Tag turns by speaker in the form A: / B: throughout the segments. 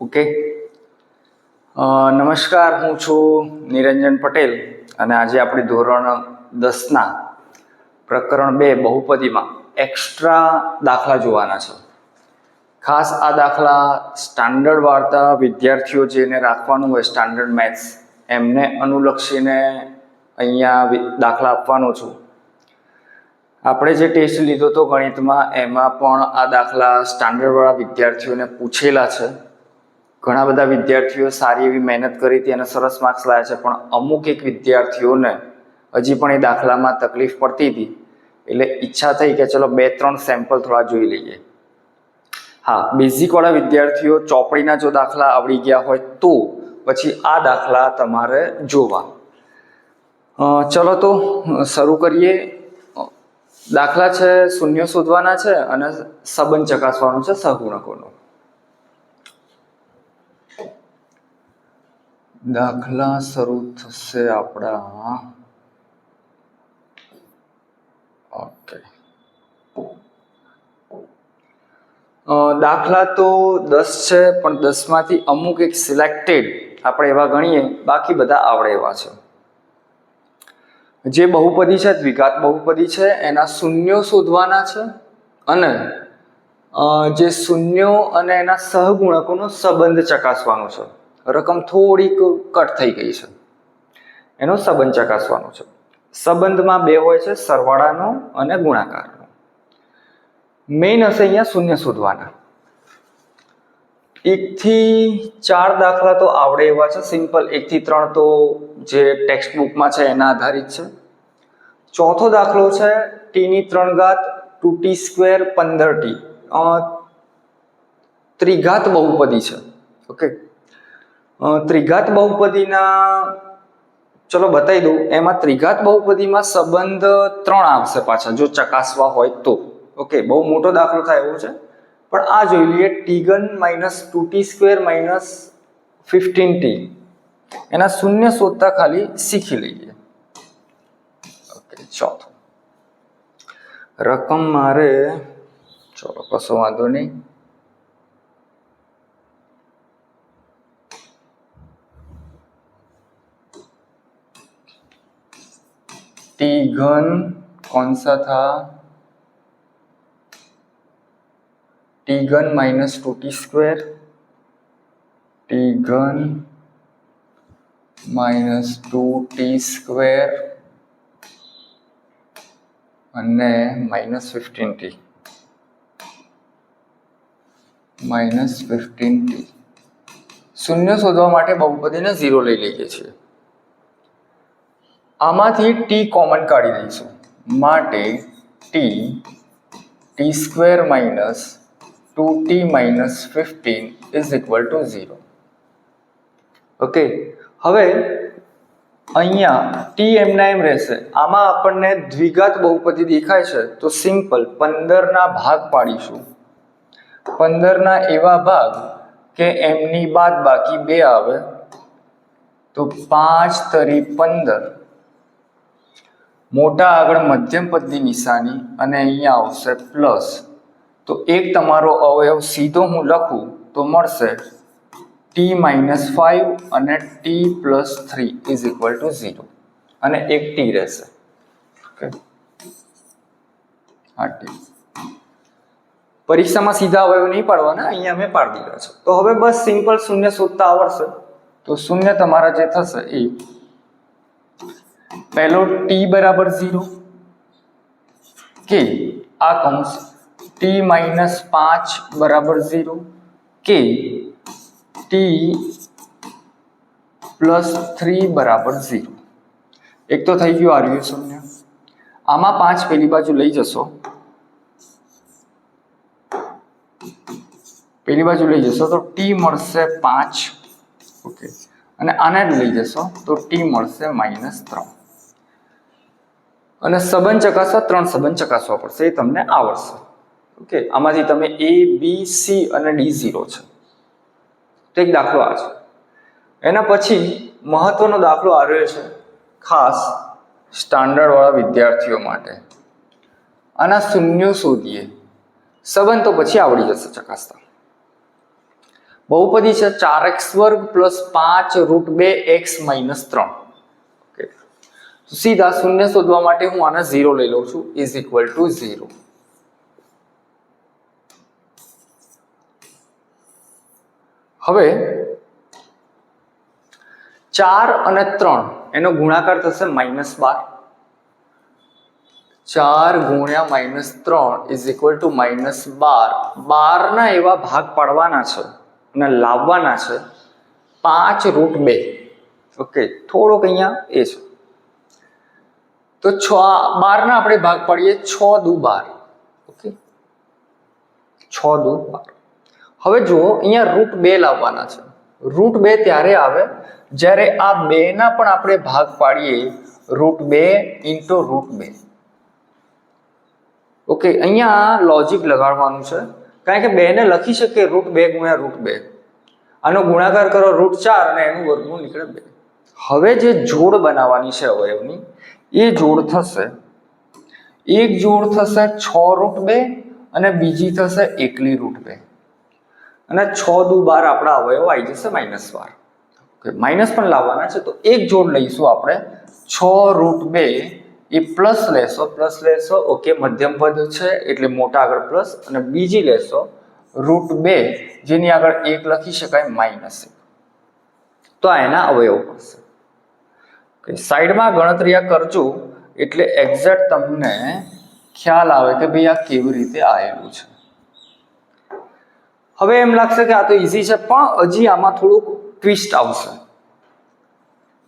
A: Okay. નમસ્કાર, હું છું નિરંજન પટેલ અને આજે આપણે ધોરણ દસના પ્રકરણ બે બહુપદીમાં એક્સ્ટ્રા દાખલા જોવાના છે. ખાસ આ દાખલા સ્ટાન્ડર્ડ વાર્તા વિદ્યાર્થીઓ જેને રાખવાનું હોય સ્ટાન્ડર્ડ મેથ્સ એમને અનુલક્ષીને અહીંયા દાખલા આપવાનો છું. આપણે જે ટેસ્ટ લીધો હતો ગણિતમાં એમાં પણ આ દાખલા સ્ટાન્ડર્ડવાળા વિદ્યાર્થીઓને પૂછેલા છે. ઘણા બધા વિદ્યાર્થીઓ સારી એવી મહેનત કરી હતી અને સરસ માર્ક્સ લાવ્યા છે, પણ અમુક એક વિદ્યાર્થીઓને હજી પણ એ દાખલામાં તકલીફ પડતી હતી. એટલે ઈચ્છા થઈ કે ચલો બે ત્રણ સેમ્પલ થોડા જોઈ લઈએ. હા બેઝિકવાળા વિદ્યાર્થીઓ ચોપડીના જો દાખલા આવડી ગયા હોય તો પછી આ દાખલા તમારે જોવા. ચલો તો શરૂ કરીએ. દાખલા છે, શૂન્ય શોધવાના છે અને સંબંધ ચકાસવાનો છે, સહગુણકોનો. દાખલા શરૂ થશે આપણા ઓકે દાખલા તો દસ છે, પણ દસમાંથી અમુક એક સિલેક્ટેડ આપણે એવા ગણીએ, બાકી બધા આવડે એવા છે. જે બહુપદી છે, દ્વિઘાત બહુપદી છે, એના શૂન્યો શોધવાના છે, અને જે શૂન્યો અને એના સહગુણકોનો સંબંધ ચકાસવાનો છે. રકમ થોડીક કટ થઈ ગઈ છે. એનો સંબંધ ચકાસવાનો છે. સંબંધમાં બે હોય છે, સરવાળાનો અને ગુણાકારનો. મેઇન હશે અહીંયા શૂન્ય શોધવાના. એકથી ચાર દાખલા તો આવડે એવા છે, સિમ્પલ. એકથી ત્રણ તો જે ટેક્સ્ટ બુકમાં છે એના આધારિત છે. ચોથો દાખલો છે, ટીની ત્રણ ઘાત ટુ ટી સ્ક્વેર પંદર ટી. ત્રિઘાત બહુપદી છે. ઓકે? ત્રિઘાત બહુપદીના, ચલો બતાવી દઉં. એમાં ત્રિઘાત બહુપદીમાં સંબંધ ત્રણ આવશે પાછા, જો ચકાસવા હોય તો. ઓકે, બહુ મોટો દાખલો થાય એવું છે. પણ આ જોઈ લઈએ, ટીગન minus two t square minus fifteen t. એના શૂન્ય શોધતા ખાલી શીખી લઈએ. ઓકે, ચોથું. રકમ મારે, ચલો કશો વાંધો નહીં. टी घन कौन सा था टी घन minus two t square t घन માઇનસ ટુ ટી સ્ક્વેર અને minus fifteen t minus fifteen t શૂન્ય શોધવા માટે બહુપદીને ઝીરો લઈ લઈએ છીએ આમાંથી ટી કોમન કાઢી દઈશું માટે t t square minus two t minus fifteen is equal to zero okay હવે અહીંયા ટી એમના એમ રહેશે. આમાં આપણને દ્વિઘાત બહુપદી દેખાય છે. તો સિમ્પલ પંદરના ભાગ પાડીશું. પંદરના એવા ભાગ કે એમની બાદ બાકી બે આવે. તો પાંચ તરી પંદર. મોટા આગળ મધ્યમ પદની નિશાની અને અહીંયા આવશે પ્લસ તો એક તમારો અવયવ સીધો હું લખું તો મળશે ટી માઇનસ ફાઈવ અને t plus three is equal to zero અને એક ટી રહેશે. ઓકે હા ટી પરીક્ષામાં સીધા અવયવ નહીં પાડવાના, અહીંયા અમે પાડી દીધા છે. તો હવે બસ સિમ્પલ શૂન્ય શોધતા આવડશે. તો શૂન્ય તમારા જે થશે એ પહેલો ટી બરાબર ઝીરો કે આ કૌંસ ટી માઇનસ પાંચ બરાબર ઝીરો કે ટી પ્લસ થ્રી બરાબર ઝીરો એક તો થઈ ગયું આર્યુ શૂન્ય. આમાં પાંચ પેલી બાજુ લઈ જશો. પેલી બાજુ લઈ જશો તો ટી મળશે પાંચ. ઓકે અને આને લઈ જશો તો ટી મળશે માઇનસ ત્રણ. અને સંબંધ ચકાસવા ત્રણ સંબંધ ચકાસવા પડશે. એ તમને આવડશે. ઓકે આમાંથી તમે એ બી સી અને ડી ઝીરો છે. તો એક દાખલો આ છે. એના પછી મહત્વનો દાખલો આવ્યો છે ખાસ સ્ટાન્ડર્ડવાળા વિદ્યાર્થીઓ માટે. આના શૂન્યો શોધીએ. સંબંધ તો પછી આવડી જશે ચકાસતા. બહુપદી છે ચાર એક્સ વર્ગ પ્લસ પાંચ રૂટ બે એક્સ માઇનસ ત્રણ. સીધા શૂન્ય શોધવા માટે હું આને ઝીરો લઈ લઉં છું ઇઝ ઇક્વલ ટુ ઝીરો હવે, ચાર અને ત્રણ, એનો ગુણાકાર થશે માઇનસ બાર. ચાર ગુણ્યા માઇનસ ત્રણ ઇઝ ઇક્વલ ટુ માઇનસ બાર. બારના એવા ભાગ પાડવાના છે અને લાવવાના છે પાંચ રૂટ બે. ઓકે થોડોક અહીંયા એ છે. તો છ બારના આપણે ભાગ પાડીએ, છ દુ બાર. ઓકે? છ દુ બાર. હવે જુઓ, અહીંયા રૂટ બે લાવવાના છે. રૂટ બે ત્યારે આવે જ્યારે આ બેના પણ આપણે ભાગ પાડીએ રૂટ બે ઇન્ટુ રૂટ બે. ઓકે, અહીંયા લોજિક લગાડવાનું છે. કારણ કે બેને લખી શકીએ રૂટ બે ગુણ્યા રૂટ બે. આનો ગુણાકાર કરો રૂટ ચાર અને એનું વર્ગમૂળ નીકળે બે. હવે જે જોડ બનાવવાની છે અવયવની એ જોડ થશે. એક જોડ થશે છ રૂટ બે અને બીજી થશે એકલી રૂટ બે. અને છ દુ બાર આપણા અવયવ આવી જશે માઇનસ બાર. ઓકે માઇનસ પણ લાવવાના છે, તો એક જોડ લઈશું આપણે. છ રૂટ બે એ પ્લસ લેશો પ્લસ લેશો ઓકે મધ્યમ પદ છે, એટલે મોટા આગળ પ્લસ અને બીજી લેશો રૂટ બે, જેની આગળ એક લખી શકાય માઇનસ એક. તો આ એના અવયવ પડશે સાઈડમાં ગણતરી આ કરજો એટલે એક્ઝેક્ટ તમને ખ્યાલ આવે કે ભાઈ આ કેવી રીતે આવેલું છે. હવે એમ લાગશે કે આ તો ઈઝી છે, પણ હજી આમાં થોડુંક ટ્વિસ્ટ આવશે.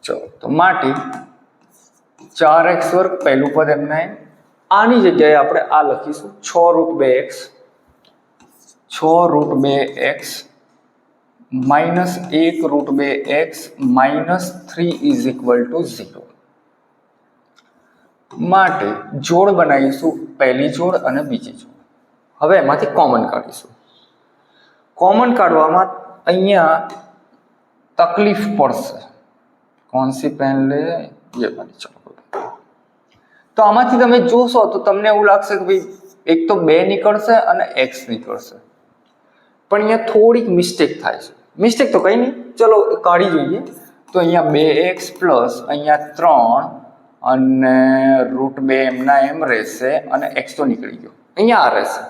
A: ચલો, તો માટી ચાર એક્સ વર્ગ પહેલું પદ એમને આની જગ્યાએ આપણે આ લખીશું છ રૂટ બે એક્સ છ રૂટ બે એક્સ માઇનસ એક રૂટ બે x minus three is equal to zero માટે જોડ બનાવીશું પહેલી જોડ અને બીજી જોડ. હવે એમાંથી કોમન કાઢીશું. કોમન કાઢવામાં અહીંયા તકલીફ પડશે. કોણ સી પેન લે? એ વાળી, ચલો તો આમાંથી તમે જોશો તો તમને એવું લાગશે કે ભાઈ એક તો બે નીકળશે અને એક્સ નીકળશે. પણ અહીંયા થોડીક મિસ્ટેક થાય છે. મિસ્ટેક તો કંઈ નહીં. ચલો કાઢી જોઈએ. તો અહીંયા બે એક્સ પ્લસ અહીંયા ત્રણ અને રૂટ બે એમના એમ રહેશે અને એક્સ તો નીકળી ગયો. અહીંયા આ રહેશે.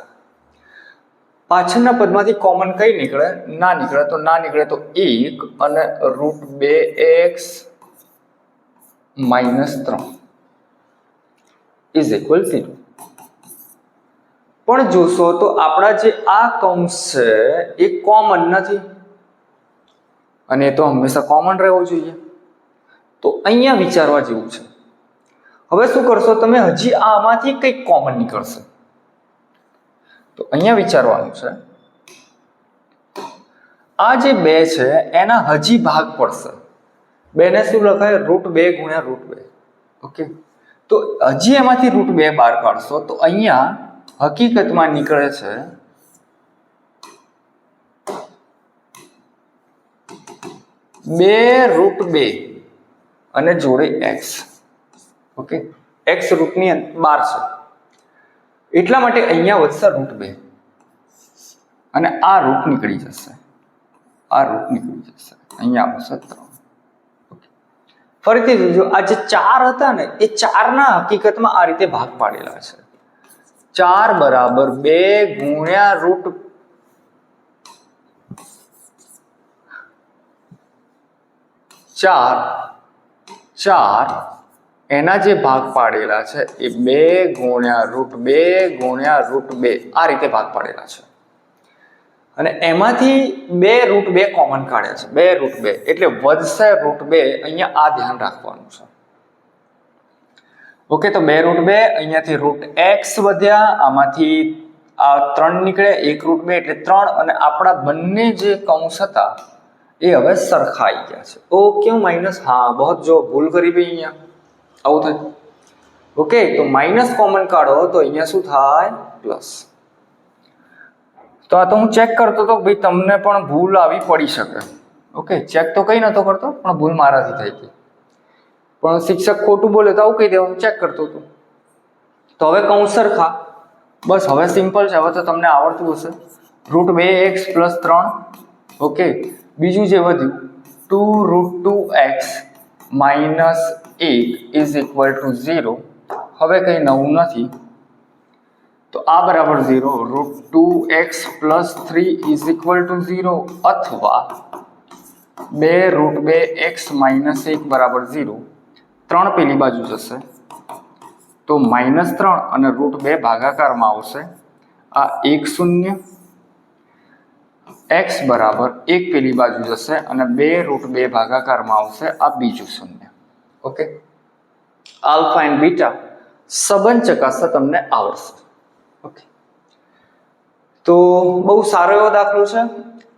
A: પાછળના પદમાંથી કોમન કઈ નીકળે? ના નીકળે. તો ના નીકળે તો એક અને રૂટ બે એક્સ માઇનસ ત્રણ. ઇઝ ઇક્વલ ઝીરો પણ જોશો તો આપણા જે આ કૌંસ છે, એ કોમન નથી. અને એ તો હંમેશા કોમન રહેવું જોઈએ. તો અહીંયા વિચારવા જેવું છે. હવે શું કરશો? તમે હજી આમાંથી કંઈક કોમન નીકળશે. તો અહીંયા વિચારવાનું છે. આ જે બે છે, એના હજી ભાગ પડશે. બેને શું લખાય? રૂટ બે ગુણ્યા રૂટ બે. ઓકે? તો હજી એમાંથી રૂટ બે બહાર કાઢશો, તો અહીંયા હકીકતમાં નીકળે છે બે રૂટ બે અને જોડે એક્સ ઓકે એક્સ રૂટની બાર છે. એટલા માટે અહીંયા વધશે રૂટ બે. અને આ રૂટ નીકળી જશે. આ રૂટ નીકળી જશે. અહીંયા આવશે ત્રણ. ફરીથી જોજો, આ જે ચાર હતા ને, એ ચારના હકીકતમાં આ રીતે ભાગ પાડેલા છે. ચાર બરાબર બે ગુણ્યા રૂટ ચાર ચાર, એના જે ભાગ પાડેલા છે, એ બે ગુણ્યા રૂટ બે ગુણ્યા રૂટ બે, આ રીતે ભાગ પાડેલા છે. અને એમાંથી બે રૂટ બે કોમન કાઢે છે, બે રૂટ બે, એટલે વધશે રૂટ બે, અહીંયા આ ધ્યાન રાખવાનું છે. ઓકે, તો બે રૂટ બે, અહીંયાથી રૂટ એક્સ વધ્યા, આમાંથી આ ત્રણ નીકળે, એક રૂટ બે, એટલે ત્રણ, અને આપણા બંને જે કૌંસ હતા એ હવે સરખા આવી ગયા છે. ઓ ઓકે માઇનસ હા, બહુ જો ભૂલ કરી ભાઈ અહીંયા. આવું થાય. ઓકે તો માઇનસ કોમન કાઢો તો અહીંયા શું થાય? પ્લસ તો આ તો હું ચેક કરતો હતો ભાઈ તમને પણ ભૂલ આવી પડી શકે. ઓકે ચેક તો કંઈ નહોતો કરતો, પણ ભૂલ મારાથી થઈ ગઈ. પણ શિક્ષક ખોટું બોલે તો આવું કહી દેવાનું ચેક કરતો હતો. તો હવે કહું સરખા. બસ હવે સિમ્પલ છે, હવે તો તમને આવડતું હશે. રૂટ બે એક્સ પ્લસ ત્રણ. ઓકે બીજું જે વધ્યું, two root two x minus એક ઇઝ ઇક્વલ ટુ ઝીરો. હવે કંઈ નવું નથી. તો આ બરાબર zero, root two x plus three is equal to zero અથવા બે રૂટ બે એક્સ માઇનસ એક બરાબર ઝીરો. ત્રણ પેલી બાજુ જશે. તો માઇનસ ત્રણ અને રૂટ બે ભાગાકારમાં આવશે. આ એક શૂન્ય એક્સ બરાબર એક પેલી બાજુ જશે અને બે રૂટ બે ભાગાકારમાં આવશે આ બીજું શૂન્ય. ઓકે? આલ્ફા એન્ડ બીટા સંબંધ ચકાસતા તમને આવડશે. ઓકે? તો બહુ સારો એવો દાખલો છે.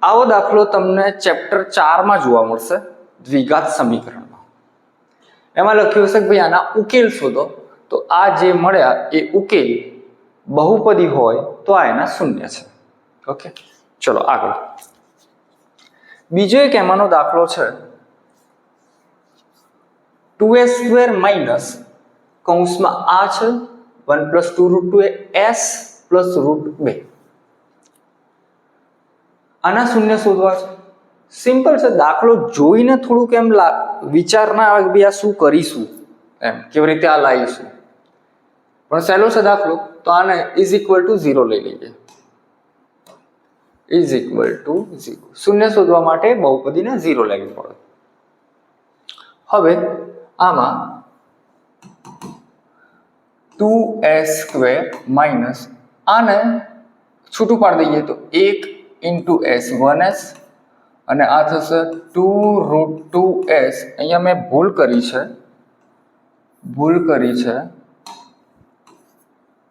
A: આવો દાખલો તમને ચેપ્ટર ચારમાં જોવા મળશે દ્વિઘાત સમીકરણમાં. એમાં લખ્યું હશે કે ભાઈ આના ઉકેલ શોધો. તો આ જે મળ્યા એ ઉકેલ બહુપદી હોય તો આ એના શૂન્ય છે. ઓકે? ચલો આગળ. બીજો એક એમાંનો દાખલો છે. ટુ એ સ્ક્વેર માઇનસ કૌંસમાં આ છે, one plus two root two s plus root બે. આના શૂન્ય શોધવા છે. સિમ્પલ છે, દાખલો જોઈને થોડુંક એમ વિચાર ના આવે આ શું કરીશું? એમ, કેવી રીતે આ લાવીશું પણ સહેલો છે દાખલો, તો આને ઇઝ ઇક્વલ ટુ ઝીરો લઈ લઈએ. ઇઝ ઇક્વલ ટુ ઝીરો શૂન્ય શોધવા માટે બહુપદીને ઝીરો લેવી પડે. હવે આમાં ટુ એસ સ્ક્વેર માઇનસ આને છૂટું પાડી દઈએ તો એક ઇન્ટુ એસ વન એસ અને આ થશે ટુ રૂટ ટુ એસ અહીંયા મેં ભૂલ કરી છે. ભૂલ કરી છે.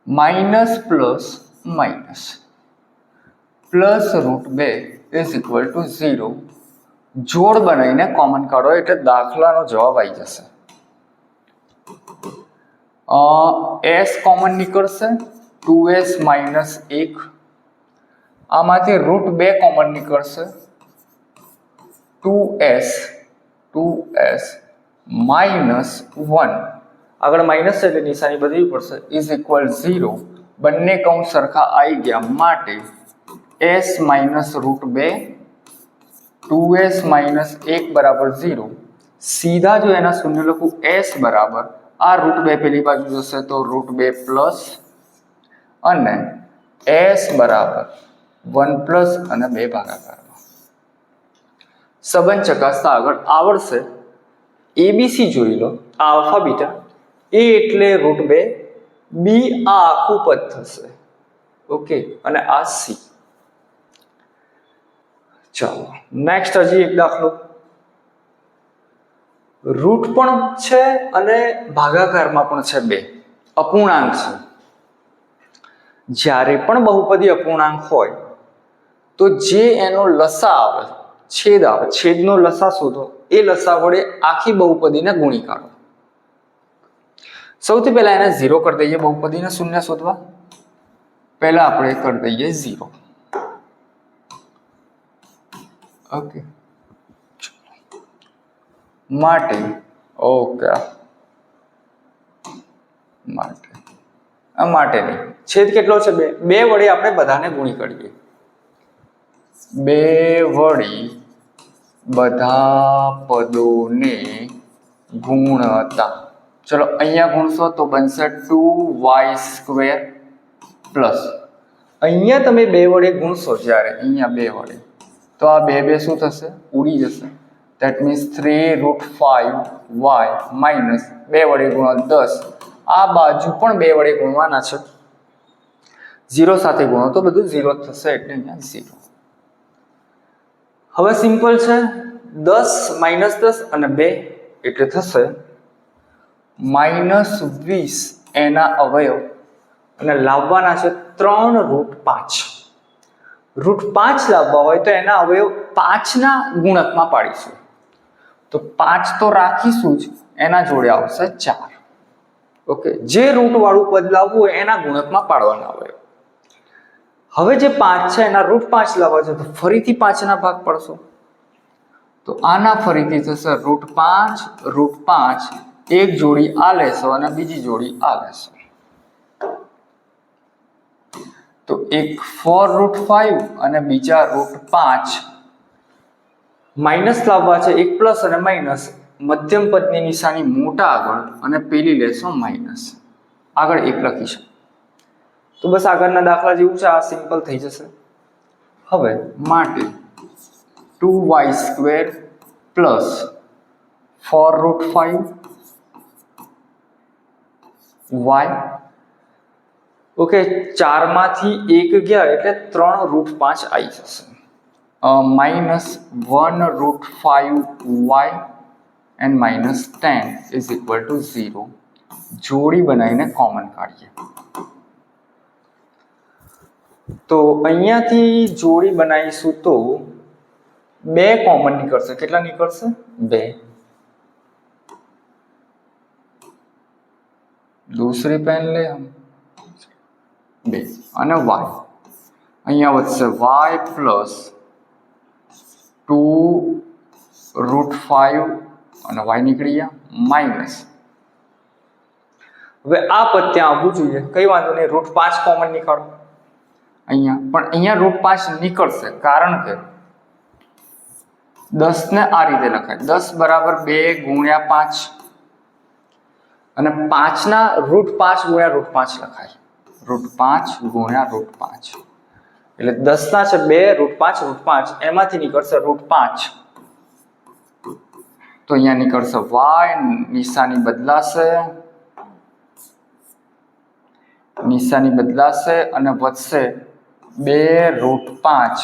A: Minus plus minus plus root બે ઇઝ ઇક્વલ ટુ ઝીરો જોડ બનાવીને કોમન કાઢો, એટલે દાખલાનો જવાબ આવી જશે. એસ કોમન નીકળશે ટુ એસ માઇનસ એક. આમાંથી રૂટ બે કોમન નીકળશે. Two s two s minus one આગળ માઇનસ એટલે નિશાની બદલવી પડશે. ઇઝ ઇક્વલ ઝીરો બંને કૌંસ સરખા આવી ગયા માટે એસ માઇનસ રૂટ બે ટુ એસ માઇનસ એક બરાબર ઝીરો સીધા જો એના શૂન્ય લખું એસ બરાબર, આ રૂટ બે પેલી બાજુ જશે તો રૂટ બે પ્લસ અને એસ બરાબર વન પ્લસ અને બે ભાગાકારમાં સંબંધ ચકાસતા આગળ આવડશે. એબીસી જોઈ લો આલ્ફા બીટા એ એટલે રૂટ બે બી આ આખું પદ થશે. ઓકે અને આ સી ચાલો. નેક્સ્ટ હજી એક દાખલો. રૂટ પણ છે અને ભાગાકારમાં પણ છે બે. અપૂર્ણાંક છે. જ્યારે પણ બહુપદી અપૂર્ણાંક હોય, તો જે એનો લસા આવે, છેદ આવે, છેદનો લસા શોધો, એ લસા વડે આખી બહુપદીને ગુણી કાઢો. સૌથી પહેલા એને ઝીરો કરી દઈએ બહુપદીને શૂન્ય શોધવા. પહેલા આપણે કરી દઈએ ઝીરો ઓકે માટે ઓકે માટે આ માટે નહીં છેદ કેટલો છે? બે. બે વડે આપણે બધાને ગુણી કરીએ. બે વળી બધા પદોને ગુણતા. ચલો, અહીંયા ગુણશો તો બનશે ટુ વાય સ્ક્વેર પ્લસ. અહીંયા તમે બે વડે ગુણશો જ્યારે. અહીંયા બે વડે તો આ બે બે શું થશે? ઉડી જશે. That means three root five y minus બે વડે ગુણવા દસ. આ બાજુ પણ બે વડે ગુણવાના છે. ઝીરો સાથે ગુણો તો બધું ઝીરો થશે એટલે અહીંયા ઝીરો હવે સિમ્પલ છે. દસ માઇનસ દસ અને બે એટલે થશે માઇનસ વીસ એના અવયવ. અને લાવવાના છે ત્રણ રૂટ પાંચ. રૂટ પાંચ લાવવા હોય તો એના અવયવ પાંચના ગુણકમાં પાડીશું. તો પાંચ તો રાખીશું જ, એના જોડે આવશે ચાર. ઓકે, જે રૂટ વાળું પદ લાવવું હોય એના ગુણકમાં પાડવાના અવયવ. હવે જે પાંચ છે, એના રૂટ પાંચ લાવવા છે, તો ફરીથી પાંચના ભાગ પડશો. તો આના ફરીથી થશે રૂટ પાંચ રૂટ પાંચ, એક જોડી આ લેશો અને બીજી જોડી આ લેશો. તો એક ફોર રૂટ ફાઈવ અને બીજા રૂટ પાંચ. માઇનસ લાવવા છે એક પ્લસ અને માઇનસ. મધ્યમ પદની નિશાની મોટા આગળ અને પેલી લેશો માઇનસ. આગળ એક લખીશું. તો બસ આગળના દાખલા જેવું છે, આ સિમ્પલ થઈ જશે. હવે માટે two y square plus four root five y okay ચારમાંથી એક ગયા એટલે ત્રણ રૂટ પાંચ આવી જશે minus one root five y and minus ten is equal to zero જોડી બનાવીને કોમન કાઢીએ તો અહીંયાથી જોડી બનાવીશું તો બે કોમન નીકળશે કેટલા નીકળશે બે दूसरी पेन ले हम બે અને વાય અહીંયા વધશે y plus two root five અને વાય નીકળી ગયા માઇનસ હવે આ પદ ત્યાં આવવું જોઈએ. કઈ વાંધો નહીં રૂટ પાંચ કોમન નીકળો. અહીંયા પણ અહીંયા રૂટ પાંચ નીકળશે કારણ કે દસ ને આ રીતે લખાય. દસ બરાબર બે ગુણ્યા પાંચ. અને પાંચના રૂટ પાંચ ગુણ્યા રૂટ પાંચ લખાય. રૂટ પાંચ ગુણ્યા રૂટ પાંચ. એટલે દસના છે બે રૂટ પાંચ રૂટ પાંચ. એમાંથી નીકળશે રૂટ પાંચ. તો અહીંયા નીકળશે વાય નિશાની બદલાશે. નિશાની બદલાશે અને વધશે બે રૂટ પાંચ.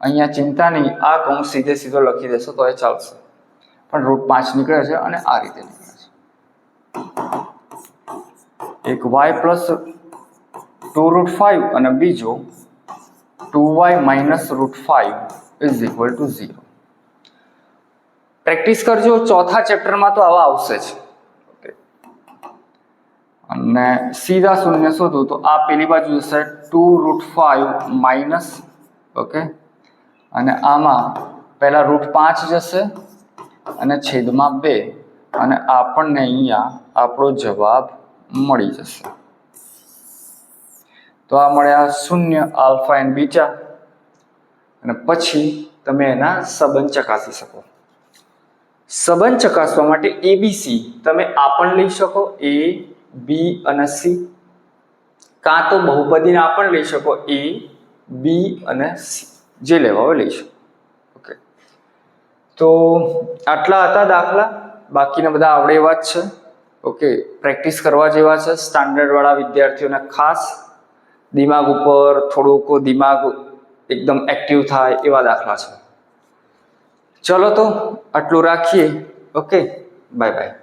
A: અહીંયા ચિંતા નહીં આ કૌંસ સીધે સીધો લખી દેશો તો એ ચાલશે. પણ રૂટ પાંચ નીકળે છે અને આ રીતે નીકળે છે. એક y plus two root five અને બીજો two y minus root five is equal to zero practice કરજો, ચોથા ચેપ્ટરમાં તો આવા આવશે જ. અને સીધા શૂન્ય શોધો, તો આ પેલી બાજુ જશે two root five minus okay અને આમાં પહેલાં રૂટ પાંચ જશે અને છેદમાં બે. અને આપણને અહીંયા આપણો જવાબ મળી જશે. તો આ મળ્યા શૂન્ય આલ્ફા એન્ડ બીટા. અને પછી તમે એના સંબંધ ચકાસી શકો. સંબંધ ચકાસવા માટે એબીસી તમે આ પણ લઈ શકો એ બી અને સી કાં તો બહુપદીને આ પણ લઈ શકો એ બી અને સી જે લેવા હોય લઈ શકો. ઓકે તો આટલા હતા દાખલા. બાકીના બધા આવડે એવા જ છે. ઓકે પ્રેક્ટિસ કરવા જેવા છે. સ્ટાન્ડર્ડવાળા વિદ્યાર્થીઓને ખાસ દિમાગ ઉપર થોડુંક દિમાગ એકદમ એક્ટિવ થાય એવા દાખલા છે. ચલો તો આટલું રાખીએ. Okay bye bye